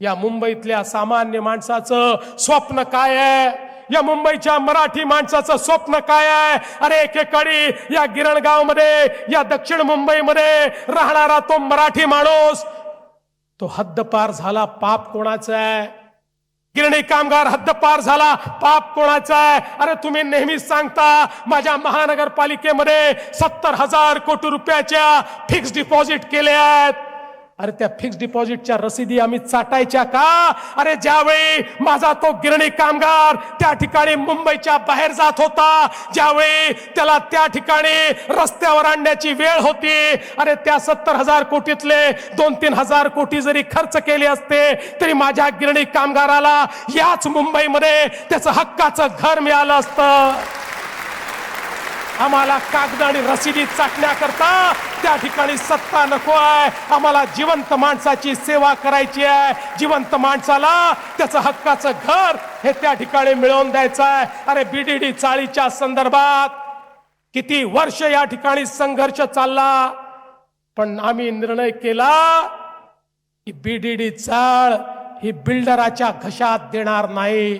या मुंबईतल्या सामान्य माणसाचं स्वप्न काय आहे? या मुंबईच्या मराठी माणसाचं स्वप्न काय आहे? अरे एकेकाळी या गिरणगावमध्ये या दक्षिण मुंबईमध्ये राहणारा तो मराठी माणूस तो हद्दपार झाला पाप कोणाचा आहे? गिरणी कामगार हद्दपार झाला पाप कोणाचा आहे? अरे तुम्ही नेहमीच सांगता माझ्या महानगरपालिकेमध्ये सत्तर हजार कोटी रुपयाच्या फिक्स डिपॉझिट केले आहेत. अरे त्या फिक्स डिपॉझिटच्या रसीदी आम्ही चाटायच्या का? अरे ज्यावेळी माझा तो गिरणी कामगार त्या ठिकाणी मुंबईच्या बाहेर जात होता ज्यावेळी त्याला त्या ठिकाणी रस्त्यावर आणण्याची वेळ होती अरे त्या सत्तर हजार कोटीतले दोन तीन हजार कोटी जरी खर्च केले असते तरी माझ्या गिरणी कामगाराला याच मुंबईमध्ये त्याचं हक्काचं घर मिळालं असतं. आम्हाला कागद आणि रसिदी चाटण्याकरता त्या ठिकाणी सत्ता नको आहे. आम्हाला जिवंत माणसाची सेवा करायची आहे. जिवंत माणसाला त्याचं हक्काचं घर हे त्या ठिकाणी मिळवून द्यायचं आहे. अरे बीडीडी चाळीच्या संदर्भात किती वर्ष या ठिकाणी संघर्ष चालला? पण आम्ही निर्णय केला की बीडीडी चाळ ही बिल्डराच्या घशात देणार नाही.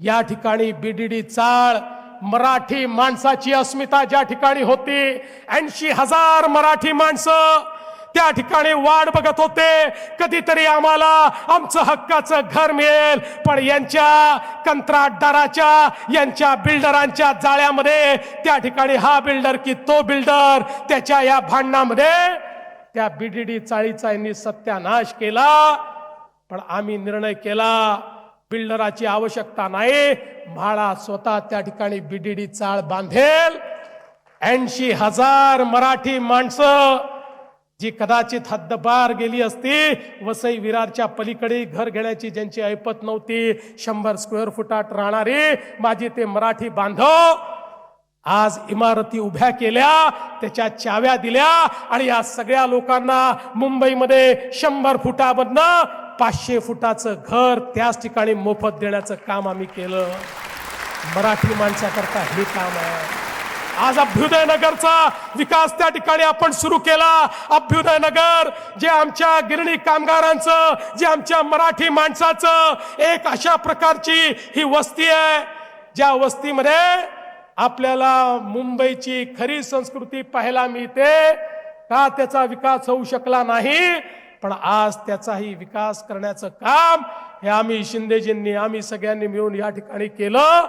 या ठिकाणी बीडीडी चाळ मराठी माणसाची अस्मिता ज्या ठिकाणी होती ऐंशी हजार मराठी माणसं त्या ठिकाणी वाट बघत होते. कधीतरी आम्हाला आमचं हक्काचं घर मिळेल. पण यांच्या कंत्राटदाराच्या यांच्या बिल्डरांच्या जाळ्यामध्ये त्या ठिकाणी हा बिल्डर की तो बिल्डर त्याच्या या भांडणामध्ये त्या बीडीडी चाळीचा यांनी सत्यानाश केला. पण आम्ही निर्णय केला बिल्डराची आवश्यकता नाही. म्हाळा स्वतः त्या ठिकाणी बीडीडी चाळ बांधेल. ऐंशी हजार मराठी माणसं जी कदाचित हद्दपार गेली असती वसई विरारच्या पलीकडे घर घेण्याची ज्यांची ऐपत नव्हती शंभर स्क्वेअर फुटात राहणारी माझी ते मराठी बांधव आज इमारती उभ्या केल्या त्याच्या चाव्या दिल्या आणि या सगळ्या लोकांना मुंबईमध्ये शंभर फुटामधनं पाचशे फुटाचं घर त्याच ठिकाणी मोफत देण्याचं काम आम्ही केलं. मराठी माणसाकरता हे काम आहे. आज अभ्युदय नगरचा विकास त्या ठिकाणी आपण सुरू केला. अभ्युदय नगर जे आमच्या गिरणी कामगारांचं जे आमच्या मराठी माणसाचं एक अशा प्रकारची ही वस्ती आहे. ज्या वस्तीमध्ये आपल्याला मुंबईची खरी संस्कृती पाहायला मिळते का त्याचा विकास होऊ शकला नाही? पण आज त्याचाही विकास करण्याचं काम हे आम्ही शिंदेजींनी आम्ही सगळ्यांनी मिळून या ठिकाणी केलं.